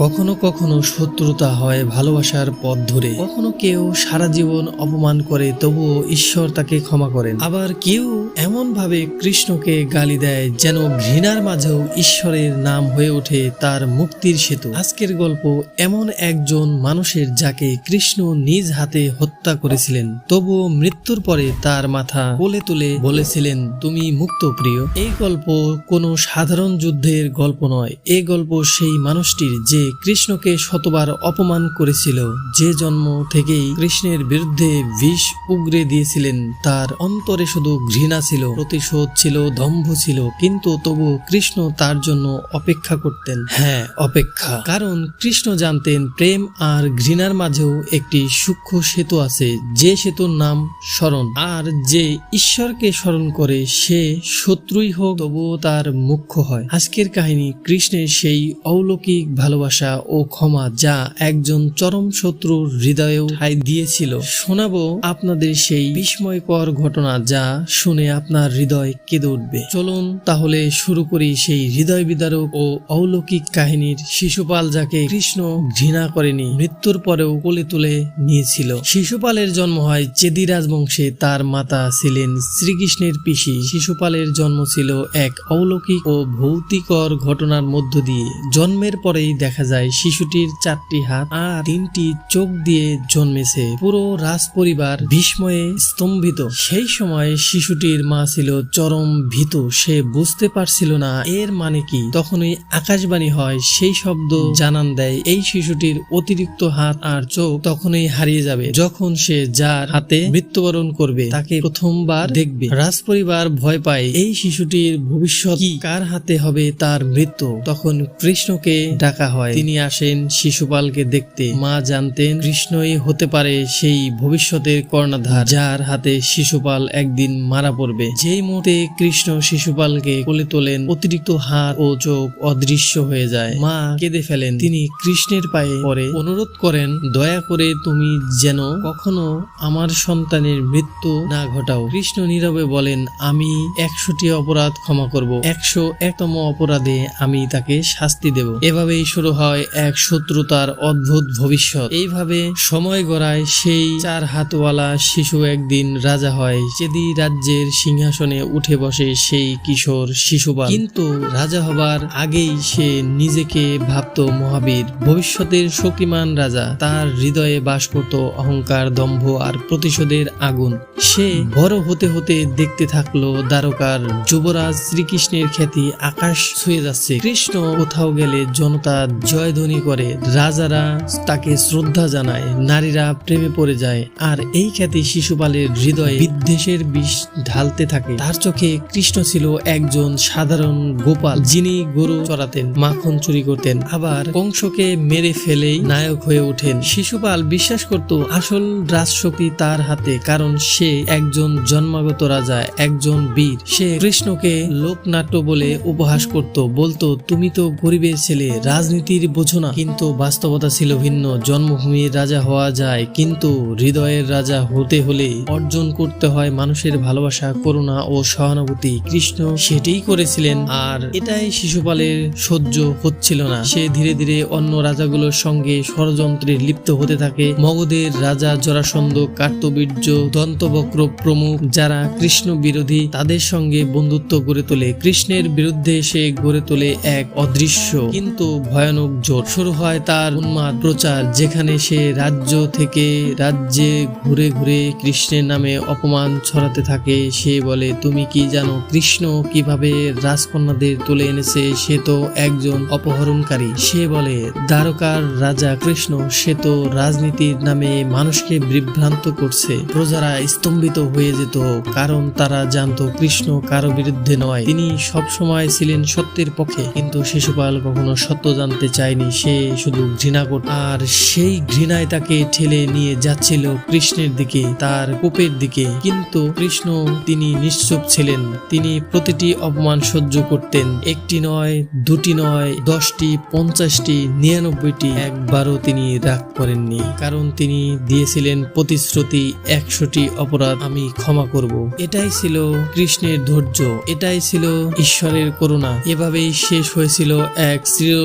কখনো কখনো শত্রুতা হয় ভালোবাসার পথ ধরে। কখনো কেউ সারা জীবন অপমান করে, তবুও ঈশ্বর তাকে ক্ষমা করেন। আবার কেউ এমন ভাবে কৃষ্ণকে গালি দেয় যেন ঘৃণার মাঝেও ঈশ্বরের নাম হয়ে ওঠে তার মুক্তির সেতু। আজকের গল্প এমন একজন মানুষের যাকে কৃষ্ণ নিজ হাতে হত্যা করেছিলেন। তবুও মৃত্যুর পরে তার মাথা কোলে তুলে বলেছিলেন, তুমি মুক্ত প্রিয়। এই গল্প কোনো সাধারণ যুদ্ধের গল্প নয়। এই গল্প সেই মানুষটির যে কৃষ্ণকে শতবার অপমান করেছিল। যে জন্ম থেকেই কৃষ্ণের বিরুদ্ধে বিষ উগরে দিয়েছিলেন, তার অন্তরে শুধু ঘৃণা ছিল, প্রতিশোধ ছিল, দম্ভ ছিল। কিন্তু তবু কৃষ্ণ তার জন্য অপেক্ষা করতেন। হ্যাঁ অপেক্ষা। কারণ কৃষ্ণ জানতেন, প্রেম আর ঘৃণার মাঝেও একটি সূক্ষ্ম সেতু আছে। যে সেতুর নাম স্মরণ আর যে ঈশ্বরকে স্মরণ করে, সে শত্রুই হোক, তবুও তার মুখ্য হয়। আজকের কাহিনী কৃষ্ণের সেই অলৌকিক ভালোবাসা। ও ক্ষমা যা একজন চরম শত্রুর হৃদয়েও ঠাই দিয়েছিল। শোনাবো আপনাদের সেই বিস্ময়কর ঘটনা যা শুনে আপনার হৃদয় কেঁদে উঠবে। চলুন তাহলে শুরু করি সেই হৃদয় বিদারক ও অলৌকিক কাহিনীর। শিশুপাল যাকে কৃষ্ণ ঘৃণা করেনি, মৃত্যুর পরেও কোলে তুলে নিয়েছিল। শিশুপালের জন্ম হয় চেদি রাজবংশে। তার মাতা ছিলেন শ্রীকৃষ্ণের পিসি। শিশুপালের জন্ম ছিল এক অলৌকিক ও ভৌতিকর ঘটনার মধ্য দিয়ে। জন্মের পরেই দেখা যায় শিশুটির চারটি হাত আর তিনটি চোখ দিয়ে জন্মেছে। পুরো রাজ পরিবার বিস্ময়ে স্তম্ভিত। সেই সময় শিশুটির মা ছিল চরম ভীত। সে বুঝতে পারছিল না এর মানে কি। তখনই আকাশবাণী হয়, সেই শব্দ জানান দেয়, এই শিশুটির অতিরিক্ত হাত আর চোখ তখনই হারিয়ে যাবে। যখন সে যার হাতে মৃত্যুবরণ করবে, তাকে প্রথমবার দেখবে। রাজ পরিবার ভয় পায়, এই শিশুটির ভবিষ্যৎ কার হাতে হবে তার মৃত্যু? তখন কৃষ্ণকে ডাকা হয়। তিনি আসেন শিশুপালকে দেখতে। মা জানতেন কৃষ্ণই হতে পারে সেই ভবিষ্যতের কর্ণধার, যার হাতে শিশুপাল একদিন মারা পড়বে। যেই মুহূর্তে কৃষ্ণ শিশুপালকে কোলে তোলেন, অতিরিক্ত হাত ও চোখ অদৃশ্য হয়ে যায়। মা কেঁদে ফেলেন। তিনি কৃষ্ণের পায়ে পরে অনুরোধ করেন, দয়া করে তুমি যেন কখনো আমার সন্তানের মৃত্যু না ঘটাও। কৃষ্ণ নীরবে বলেন, আমি একশোটি অপরাধ ক্ষমা করব। একশো একতম অপরাধে আমি তাকে শাস্তি দেব। এভাবেই শুরু হয় এক শত্রুতার অদ্ভুত ভবিষ্যৎ। এইভাবে সময় গড়ায় সেই চার হাতওয়ালা শিশু একদিন রাজা হয় চেদি রাজ্যের সিংহাসনে উঠে বসে সেই কিশোর শিশুপাল। কিন্তু রাজা হবার আগেই সে নিজেকে ভাবত মহাবীর। ভবিষ্যতের শক্তিমান রাজা, তার হৃদয়ে বাস করত অহংকার, দম্ভ আর প্রতিশোধের আগুন। সে বড় হতে হতে দেখতে থাকল দ্বারকার যুবরাজ শ্রীকৃষ্ণের খ্যাতি আকাশ ছুঁয়ে যাচ্ছে। কৃষ্ণ কোথাও গেলে জনতা জয়ধ্বনি করে। রাজারা তাকে শ্রদ্ধা জানায়, নারীরা প্রেমে পড়ে যায়, আর এই খ্যাতি শিশুপালের হৃদয়ে বিদ্বেষের বিষ ঢালতে থাকে। তার চোখে কৃষ্ণ ছিল একজন সাধারণ গোপাল, যিনি গরু চড়াতেন, মাখন চুরি করতেন, আবার কংসকে মেরে ফেলেই নায়ক হয়ে ওঠেন। শিশুপাল বিশ্বাস করত, আসল রাজশক্তি তার হাতে, কারণ সে একজন জন্মাগত রাজা, একজন বীর। সে কৃষ্ণকে লোকনাট্য বলে উপহাস করত, বলতো, তুমি তো গরিবের ছেলে, রাজনীতির বোঝো না। কিন্তু বাস্তবতা ছিল ভিন্ন। জন্মভূমির রাজা হওয়া যায়, কিন্তু হৃদয়ের রাজা হতে হলে অর্জন করতে হয় মানুষের ভালোবাসা, করুণা ও সহানুভূতি। কৃষ্ণ সেটাই করেছিলেন, আর এটাই শিশুপালের সহ্য হচ্ছিল না। সে ধীরে ধীরে অন্য রাজাগুলোর সঙ্গে ষড়যন্ত্রে লিপ্ত হতে থাকে। মগধের রাজা জরাসন্ধ, কার্তবীর্য, দন্তবক্র প্রমুখ যারা কৃষ্ণ বিরোধী, তাদের সঙ্গে বন্ধুত্ব গড়ে তোলে। কৃষ্ণের বিরুদ্ধে সে গড়ে তোলে এক অদৃশ্য, কিন্তু ভয়ানক জোট শুরু হয় তার উন্মাদ প্রচার, যেখানে সে রাজ্য থেকে রাজ্যে ঘুরে ঘুরে কৃষ্ণের নামে অপমান ছড়াতে থাকে। সে বলে, তুমি কি জানো কৃষ্ণ কীভাবে রাজকন্যাদের তুলে এনেছে? সে তো একজন অপহরণকারী। সে বলে, দ্বারকার রাজা কৃষ্ণ, সে তো রাজনীতির নামে মানুষকে বিভ্রান্ত করছে। প্রজারা স্তম্ভিত হয়ে যেত, কারণ তারা জানতো কৃষ্ণ কারও বিরুদ্ধে নয়। তিনি সব সময় ছিলেন সত্যের পক্ষে, কিন্তু শিশুপাল কখনো সত্য জানতে চায়নি, সে শুধু ঘৃণা করত আর সেই ঘৃণায় তাকে ঠেলে নিয়ে যাচ্ছিল কৃষ্ণের দিকে, তার কোপের দিকে। কিন্তু কৃষ্ণ তিনি নিশ্চুপ ছিলেন। তিনি প্রতিটি অপমান সহ্য করতেন। একটি নয়, দুটি নয়, দশটি, পঞ্চাশটি, নিরানব্বইটি একবারও তিনি রাগ করেননি। কারণ তিনি দিয়েছিলেন প্রতিশ্রুতি একশোটি অপরাধ, আমি ক্ষমা করব। এটাই ছিল কৃষ্ণের ধৈর্য। এটাই ছিল ঈশ্বরের করুণা। এভাবেই শেষ হয়েছিল এক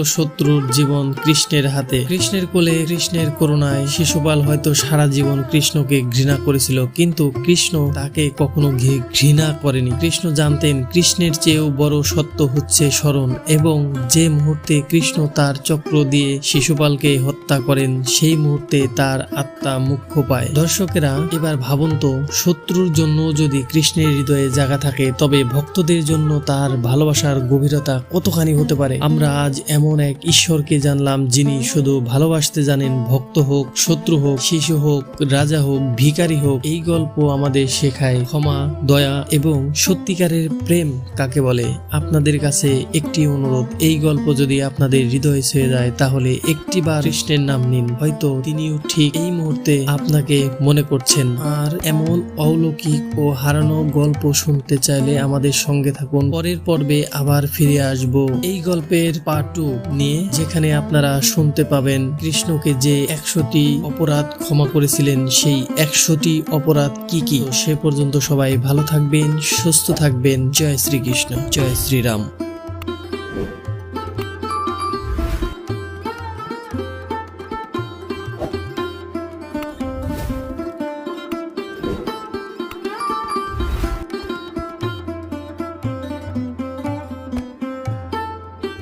শত্রুর জীবন কৃষ্ণের হাতে। কৃষ্ণের কোলে, কৃষ্ণের করুণায় শিশুপাল হয়তো সারা জীবন কৃষ্ণকে ঘৃণা করেছিল, কিন্তু কৃষ্ণ তাকে কখনো ঘৃণা করেনি। কৃষ্ণ জানতেন কৃষ্ণের চেয়েও বড় সত্য হচ্ছে স্মরণ, এবং যে মুহূর্তে কৃষ্ণ তার চক্র দিয়ে শিশুপালকে হত্যা করেন, সেই মুহূর্তে তার আত্মা মুখ্য পায়। দর্শকেরা, এবার ভাবুন তো, শত্রুর জন্য যদি কৃষ্ণের হৃদয়ে জায়গা থাকে, তবে ভক্তদের জন্য তার ভালোবাসার গভীরতা কতখানি হতে পারে? আমরা আজ এমন এক ঈশ্বরকে জানলাম যিনি শুধু ভালোবাসতে জানেন ভক্ত হোক, শত্রু হোক, শিশু হোক, রাজা হোক, ভিখারি হোক, এই গল্প আমাদের শেখায় ক্ষমা, দয়া এবং সত্যিকারের প্রেম কাকে বলে। আপনাদের কাছে একটি অনুরোধ, এই গল্প যদি আপনাদের হৃদয়ে ছুঁয়ে যায়, তাহলে একটি বার কৃষ্ণের নাম নিন। হয়তো তিনিও ঠিক এই মুহূর্তে আপনাকে মনে করছেন। আর এমন অলৌকিক ও হারানো গল্প শুনতে চাইলে আমাদের সঙ্গে থাকুন। পরের পর্বে আবার ফিরে আসব। এই গল্পের পার্ট টু নিয়ে যেখানে আপনারা শুনতে পাবেন কৃষ্ণকে যে একশোটি অপরাধ ক্ষমা করেছিলেন, সেই একশোটি অপরাধ কি কি? সে পর্যন্ত সবাই ভালো থাকবেন, সুস্থ থাকবেন। জয় শ্রীকৃষ্ণ, জয় শ্রীরাম।